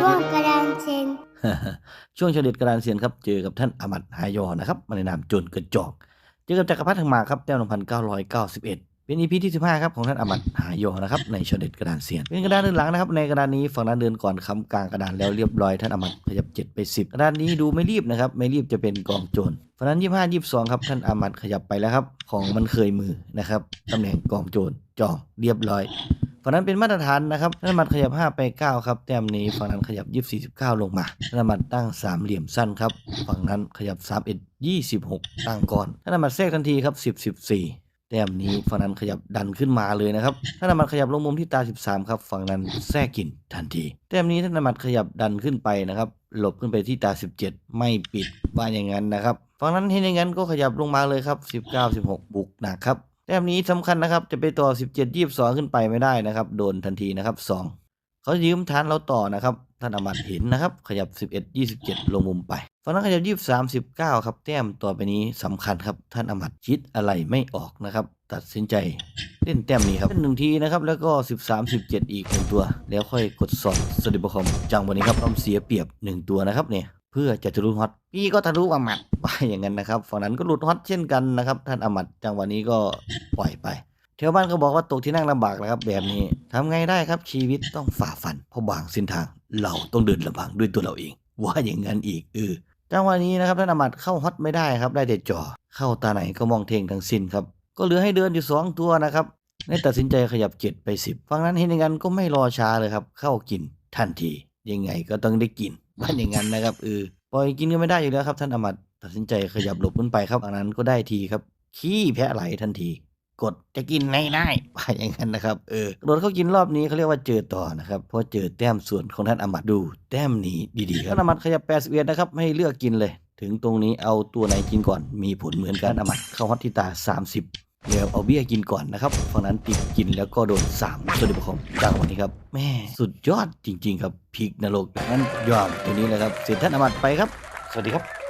ร่วมกระดานเซนช่วงเฉลิดกระดานเซียนครับ เจอกับท่านอมัดหายอนะครับมาในนามโจนกระจอก เจอกับจักรพรรดิทางมาครับแต้มพันเก้าร้อยเก้าสิบเอ็ดเป็นอีพีที่15ครับของท่านอมัดหายอนะครับในเฉลิดกระดานเซียน เป็นกระดานเดินหลังนะครับในกระดานนี้ฝั่งนั้นเดินก่อนคำกลางกระดานแล้วเรียบร้อยท่านอมัดขยับ7ไป10กระดานนี้ดูไม่รีบนะครับไม่รีบจะเป็นกองโจรฝั่งนั้น25 22ครับท่านอมัดขยับไปแล้วครับของมันเคยมือนะครับตำแหน่งกองโจรจองเรียบร้อย ฝั่งนั้นเป็นมาตรฐานนะครับธนบัตรขยับ 5 ไป 9 ครับ แต้มนี้ฝั่งนั้นขยับ 24 19 ลงมาธนบัตรตั้ง3เหลี่ยมสั้นครับ ฝั่งนั้นขยับ 31 26 ตั้งก่อนธนบัตรแทรกทันทีครับ 10 14แต้มนี้ฝั่งนั้นขยับดันขึ้นมาเลยนะครับธนบัตรขยับลงมุมที่ตา 13 ครับ ฝั่งนั้นแทรกกินทันที แต้มนี้ธนบัตรขยับดันขึ้นไปนะครับ หลบขึ้นไปที่ตา 17 ไม่ปิดว่าอย่างนั้นนะครับ ฝั่งนั้นเห็นอย่างนั้นก็ขยับลงมาเลยครับ 19 16 บุกหนักครับ แต้มนี้สำคัญนะครับ จะไปต่อ 17 22 ขึ้นไปไม่ได้นะครับ โดนทันทีนะครับ 2 เขายืมฐานเราต่อนะครับท่านอมัดเห็นนะครับ ขยับ 11 27 ลงมุมไปฝั่งนั้นขยับ 23 19 ครับแต้มต่อไปนี้สำคัญครับ ท่านอมัดคิดอะไรไม่ออกนะครับ ตัดสินใจเล่นแต้มนี้ครับเล่นหนึ่งทีนะครับ แล้วก็ 13 17 อีกหนึ่งตัว แล้วค่อยกดสอบสติบคอมจังวันนี้ครับต้องเสียเปรียบหนึ่งตัวนะครับเนี่ย เพื่อจะทะลุฮอตพี่ก็ทะลุอมัดว่าอย่างนั้นนะครับฝั่งนั้นก็หลุดฮอตเช่นกันนะครับ ท่านอมัดจังหวะนี้ก็ปล่อยไปแถวบ้านเขาบอกว่าตกที่นั่งลำบากแล้วครับ แบบนี้ทำไงได้ครับชีวิตต้องฝ่าฟันเพราะบางเส้นทางเราต้องเดินลำบากด้วยตัวเราเอง ว่าอย่างนั้นอีกเออจังหวะนี้นะครับท่านอมัดเข้าฮอตไม่ได้ครับได้แต่จ่อเข้าตาไหนก็มองเทงทั้งสิ้นครับก็เหลือให้เดินอยู่สองตัวนะครับได้ตัดสินใจขยับเจ็ดไปสิบฝั่งนั้นเห็นอย่างนั้นก็ไม่รอช้าเลยครับ เข้ากินทันที ยังไงก็ต้องได้กินว่าอย่างนั้นนะครับเออปล่อยกินก็ไม่ได้อยู่แล้วครับ ท่านอมัดตัดสินใจขยับหลบขึ้นไปครับอันนั้นก็ได้ทีครับ ขี้แพะไหลทันที กดจะกินไม่ได้ว่าอย่างนั้นนะครับเออโดนเขากินรอบนี้เขาเรียกว่าเจอต่อนะครับเพราะเจอแต้มส่วนของท่านอมัดดู แต้มนี้ดีๆครับท่านอมัดขยับ81นะครับให้เลือกกินเลย ถึงตรงนี้เอาตัวไหนกินก่อนมีผลเหมือนกันอมัดเข้าฮอตที่ตา 30 เดี๋ยวเอาเบี้ยกินก่อนนะครับฝั่งนั้นติดกินแล้วก็โดน3สวัสดีครับจังวันนี้ครับแม่สุดยอดจริง ๆ ครับพีกนรกงั้นยอมตัวนี้เลยครับเสร็จท่านอมัดไปครับ สวัสดีครับ